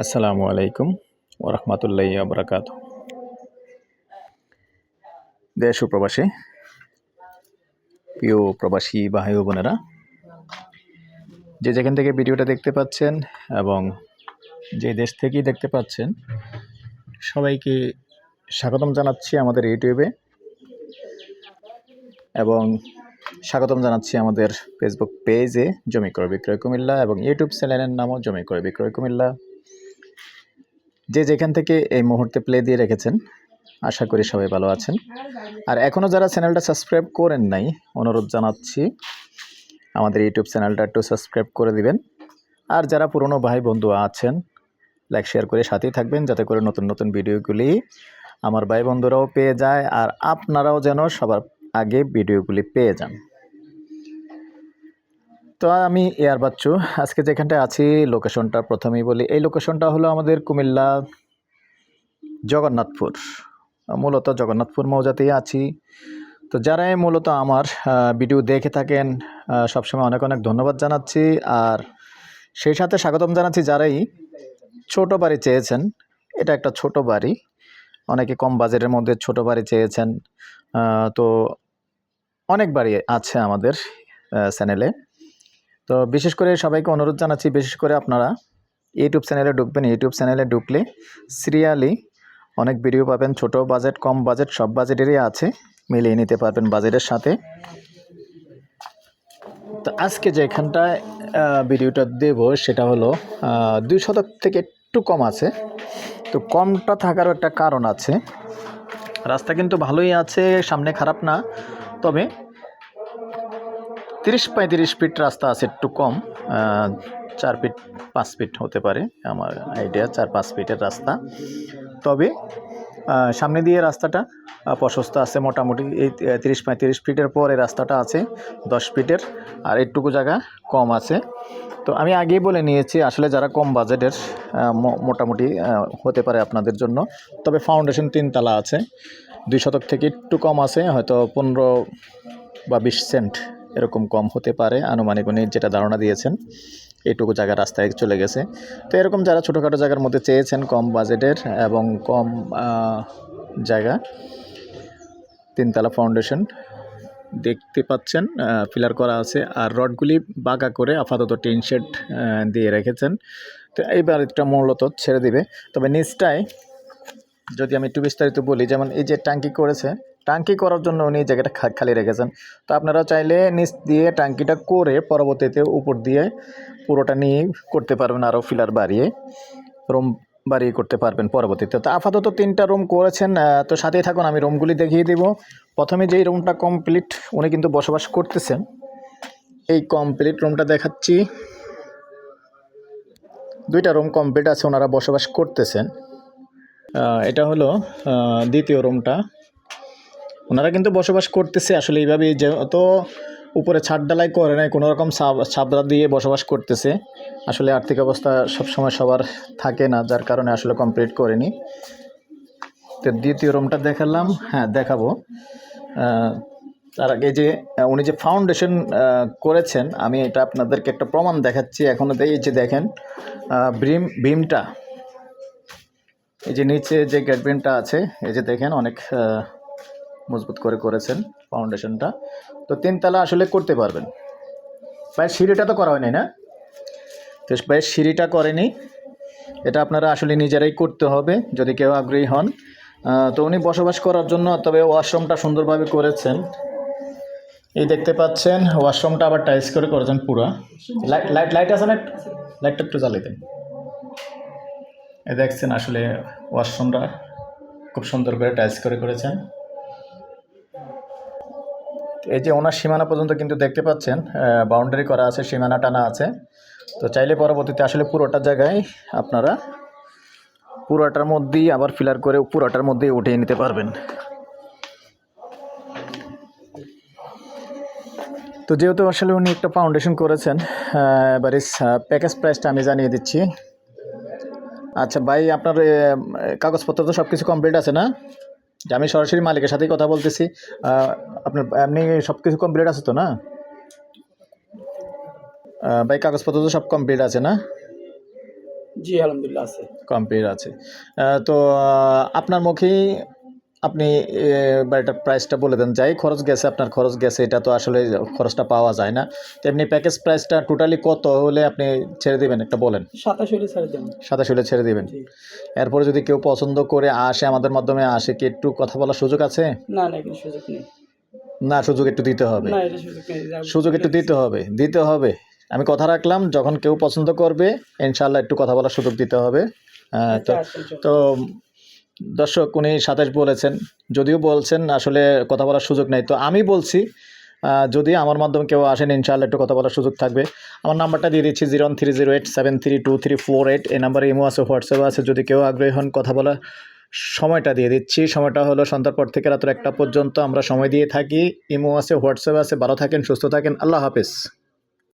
আসসালামু আলাইকুম ওরহমতুল্লাহ আবরাকাত দেশ ও প্রবাসী, প্রিয় প্রবাসী ভাই বোনেরা, যে যেখান থেকে ভিডিওটা দেখতে পাচ্ছেন এবং যে দেশ থেকেই দেখতে পাচ্ছেন, সবাইকে স্বাগতম জানাচ্ছি আমাদের ইউটিউবে। এবং স্বাগতম জানাচ্ছি আমাদের ফেসবুক পেজে জমি ক্রয় বিক্রয় কুমিল্লা এবং ইউটিউব চ্যানেলের নামও জমি ক্রয় বিক্রয় কুমিল্লা। যে যেখান থেকে এই মুহূর্তে প্লে দিয়ে রেখেছেন, আশা করি সবাই ভালো আছেন। আর এখনও যারা চ্যানেলটা সাবস্ক্রাইব করেন নাই, অনুরোধ জানাচ্ছি আমাদের ইউটিউব চ্যানেলটা একটু সাবস্ক্রাইব করে দিবেন। আর যারা পুরনো ভাই, বন্ধু আছেন লাইক শেয়ার করে সাথেই থাকবেন, যাতে করে নতুন নতুন ভিডিওগুলি আমার ভাই বন্ধুরাও পেয়ে যায়। আর আপনারাও যেন সবার আগে ভিডিওগুলি পেয়ে যান। তো আমি এয়ার বাচ্চু, আজকে যেখানটায় আছি লোকেশনটা প্রথমেই বলি। এই লোকেশনটা হলো আমাদের কুমিল্লা জগন্নাথপুর। মূলত জগন্নাথপুর মৌজাতেই আছি। তো যারাই মূলত আমার ভিডিও দেখে থাকেন সবসময় অনেক অনেক ধন্যবাদ জানাচ্ছি। আর সেই সাথে স্বাগতম জানাচ্ছি যারাই ছোট বাড়ি চেয়েছেন। এটা একটা ছোট বাড়ি। অনেকে কম বাজেটের মধ্যে ছোট বাড়ি চেয়েছেন। তো অনেক বাড়ি আছে আমাদের চ্যানেলে তো বিশেষ করে সবাইকে অনুরোধ জানাচ্ছি বিশেষ করে আপনারা ইউটিউব চ্যানেলে ঢুকবেন। ইউটিউব চ্যানেলে ঢুকলে সিরিয়ালি অনেক ভিডিও পাবেন। ছোট বাজেট কম বাজেট সব বাজেটেরই আছে। মিলিয়ে নিতে পারবেন বাজেটের সাথে। তো আজকে যেখানটায় আহ, ভিডিওটা দেব সেটা হলো দুই শতক থেকে একটু কম আছে। তো কমটা থাকারও একটা কারণ আছে। রাস্তা কিন্তু ভালোই আছে সামনে খারাপ না। তবে তিরিশ পঁয়ত্রিশ ফিট রাস্তা আছে একটু কম চার ফিট, পাঁচ ফিট হতে পারে আমার আইডিয়া চার পাঁচ ফিটের রাস্তা। তবে সামনে দিয়ে রাস্তাটা প্রশস্ত আছে মোটামুটি, এই তিরিশ পঁয়ত্রিশ ফিটের পরে রাস্তাটা আছে দশ ফিটের, আর একটুকু জায়গা কম আছে। তো আমি আগেই বলে নিয়েছি, আসলে যারা কম বাজেটের মোটামুটি হতে পারে আপনাদের জন্য। তবে ফাউন্ডেশন তিনতলা আছে। দুই শতক থেকে একটু কম আছে, হয়তো পনেরো বা বিশ সেন্ট এরকম কম হতে পারে আনুমানিক উনি যেটা ধারণা দিয়েছেন। এইটুকু জায়গা রাস্তায় চলে গেছে। তো এরকম যারা ছোটোখাটো জায়গার মধ্যে চেয়েছেন কম বাজেটের এবং কম জায়গা, তিনতলা ফাউন্ডেশন দেখতে পাচ্ছেন ফিলার করা আছে আর রডগুলি বাঁকা করে আপাতত টিন শেড দিয়ে রেখেছেন। তো এই বাড়িটা মূলত ছেড়ে দিবে। তবে নিচটায় যদি আমি একটু বিস্তারিত বলি, যেমন এই যে ট্যাঙ্কি করেছে, ট্যাঙ্কি করার জন্য উনি এই জায়গাটা খালি রেখেছেন। তো আপনারা চাইলে নিচ দিয়ে ট্যাঙ্কিটা করে পরবর্তীতে উপর দিয়ে পুরোটা নিয়ে করতে পারবেন, আরও ফিলার বাড়িয়ে, রুম বাড়িয়ে করতে পারবেন পরবর্তীতে। তো আপাতত তিনটা রুম করেছেন তো সাথেই থাকুন, আমি রুমগুলি দেখিয়ে দিব। প্রথমে যেই রুমটা কমপ্লিট উনি কিন্তু বসবাস করতেছেন, এই কমপ্লিট রুমটা দেখাচ্ছি। দুইটা রুম কমপ্লিট আছে, ওনারা বসবাস করতেছেন। এটা হলো দ্বিতীয় রুমটা। ওনারা কিন্তু বসবাস করতেছে আসলে এইভাবেই যেহেতু উপরে ছাদ ডালাই করে নাই, কোনো রকম ছাব- ছাবরা দিয়ে বসবাস করতেছে। আসলে আর্থিক অবস্থা সবসময় সবার থাকে না, যার কারণে আসলে কমপ্লিট করেনি। তো দ্বিতীয় রুমটা দেখালাম হ্যাঁ দেখাবো। তার আগে যে উনি যে ফাউন্ডেশন করেছেন, আমি এটা আপনাদেরকে একটা প্রমাণ দেখাচ্ছি। এখনও এই যে দেখেন ব্রিম ভীমটা। এই যে নিচে যে গেট আছে, এই যে দেখেন অনেক মজবুত করে করেছেন ফাউন্ডেশনটা তো তিনতলা আসলে করতে পারবেন। ভাই, সিঁড়িটা তো করা হয়নি না? তো ভাই, সিঁড়িটা করেনি। এটা আপনারা আসলে নিজেরাই করতে হবে, যদি কেউ আগ্রহী হন। তো উনি বসবাস করার জন্য, তবে ওয়াশরুমটা সুন্দরভাবে করেছেন। এই দেখতে পাচ্ছেন, ওয়াশরুমটা আবার টাইলস করে করেছেন পুরো। লাইট লাইট লাইট আছে না? লাইটটা একটু জ্বালিয়ে দেন। এই দেখছেন আসলে ওয়াশরুমটা খুব সুন্দর করে টাইলস করে করেছেন। এই যে ওনার সীমানা পর্যন্ত কিন্তু দেখতে পাচ্ছেন বাউন্ডারি করা আছে, সীমানা টানা আছে। তো চাইলে পরবর্তীতে আসলে পুরোটা জায়গায় আপনারা পুরোটার মধ্যেই আবার ফিলার করে পুরোটার মধ্যেই উঠিয়ে নিতে পারবেন। তো যেহেতু আসলে উনি একটা ফাউন্ডেশন করেছেন এবারে প্যাকেজ প্রাইসটা আমি জানিয়ে দিচ্ছি। আচ্ছা ভাই আপনার কাগজপত্র তো সব কিছু কমপ্লিট আছে না? যে আমি সরাসরি মালিকের সাথেই কথা বলতেছি। আপনার এমনি সব কিছু কমপ্লিট আছে তো না? ভাই কাগজপত্র তো সব কমপ্লিট আছে না? জি আলহামদুলিল্লাহ আছে। কমপ্লিট আছে। তো আপনার মুখেই আপনি বাড়িটার প্রাইসটা বলে দেন যাই খরচ গেছে আপনার খরচ গেছে এটা তো আসলে খরচটা পাওয়া যায় না। তো এমনি প্যাকেজ প্রাইসটা টোটালি কত হলে আপনি ছেড়ে দেবেন একটা বলেন? সাতাশ হলে ছাড়ে দেন সাতাশ হলে ছেড়ে দেবেন? এরপরে যদি কেউ পছন্দ করে আসে আমাদের মাধ্যমে আসে কি একটু কথা বলার সুযোগ আছে? না না সুযোগ নেই। না সুযোগ একটু দিতে হবে। সুযোগ একটু দিতে হবে দিতে হবে। আমি কথা রাখলাম যখন কেউ পছন্দ করবে ইনশাল্লাহ একটু কথা বলার সুযোগ দিতে হবে। আহ, তো আচ্ছা। তো দর্শক, উনি সাতাশ বলেছেন। যদিও বলছেন, আসলে কথা বলার সুযোগ নেই। তো আমি বলছি যদি আমার মাধ্যমে কেউ আসেন, ইনশাআল্লাহ একটু কথা বলার সুযোগ থাকবে। আমার নাম্বারটা দিয়ে দিচ্ছি, zero three zero eight seven three two three four eight. এই নাম্বারে ইমো আছে হোয়াটসঅ্যাপ আছে। যদি কেউ আগ্রহী হন, কথা বলার সময়টা দিয়ে দিচ্ছি। সময়টা হলো সন্ধ্যার পর থেকে রাত্র একটা পর্যন্ত আমরা সময় দিয়ে থাকি। ইমো আছে, হোয়াটসঅ্যাপ আছে। ভালো থাকেন, সুস্থ থাকেন। আল্লাহ হাফেজ।